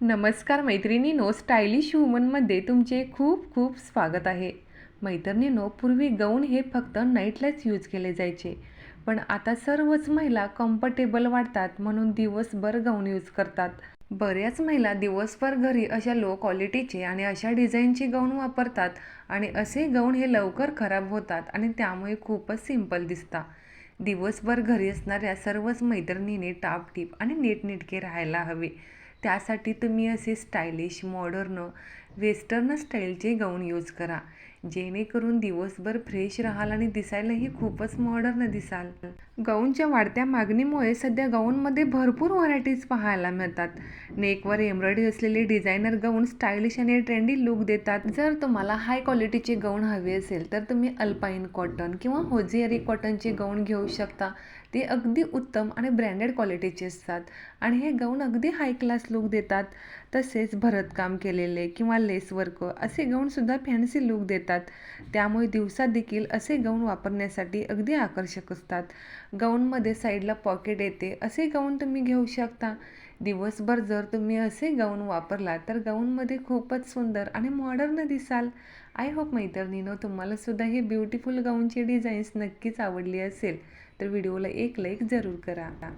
नमस्कार मैत्रिणीनो स्टायलिश वुमनमध्ये तुमचे खूप खूप स्वागत आहे. मैत्रिणीनो पूर्वी गौन हे फक्त नाईटलाच यूज केले जायचे. पण आता सर्वच महिला कम्फर्टेबल वाटतात म्हणून दिवसभर गौन यूज करतात. बऱ्याच महिला दिवसभर घरी अशा लो क्वालिटीचे आणि अशा डिझाईनचे गौन वापरतात आणि असे गौन हे लवकर खराब होतात आणि त्यामुळे खूपच सिंपल दिसतात दिवसभर घरी असणाऱ्या सर्वच मैत्रिणीने टापटीप आणि नीटनेटके राहायला हवे. त्यासाठी तुम्ही असे स्टायलिश मॉडर्न वेस्टर्न स्टाईलचे गाऊन यूज करा. जेणेकरून दिवसभर फ्रेश राहाल आणि दिसायलाही खूपच मॉडर्न दिसाल. गाऊनच्या वाढत्या मागणीमुळे सध्या गाऊनमध्ये भरपूर व्हरायटीज पाहायला मिळतात. नेकवर एम्ब्रॉयडरी असलेले डिझायनर गाऊन स्टायलिश आणि ट्रेंडी लुक देतात. जर तुम्हाला हाय क्वालिटीचे गाऊन हवे असेल तर तुम्ही अल्पाईन कॉटन किंवा होजिअरी कॉटनचे गाऊन घेऊ शकता. ते अगदी उत्तम आणि ब्रँडेड क्वालिटीचे असतात. आणि हे गाऊन अगदी हाय क्लास लुक देतात. तसेच भरतकाम केलेले किंवा लेस वर्क असे गौणसुद्धा फॅन्सी लुक देतात. त्यामुळे दिवसात देखील असे गौण वापरण्यासाठी अगदी आकर्षक असतात. गौणमध्ये साईडला पॉकेट येते. असे गाऊन तुम्ही घेऊ शकता. दिवसभर जर तुम्ही असे गाऊन वापरला तर गाऊनमध्ये खूपच सुंदर आणि मॉडर्न दिसाल. आय होप मैत्रिणीनो तुम्हाला सुद्धा हे ब्युटिफुल गाऊनची डिझाईन्स नक्कीच आवडली असेल. तर व्हिडिओला एक लाईक जरूर करा.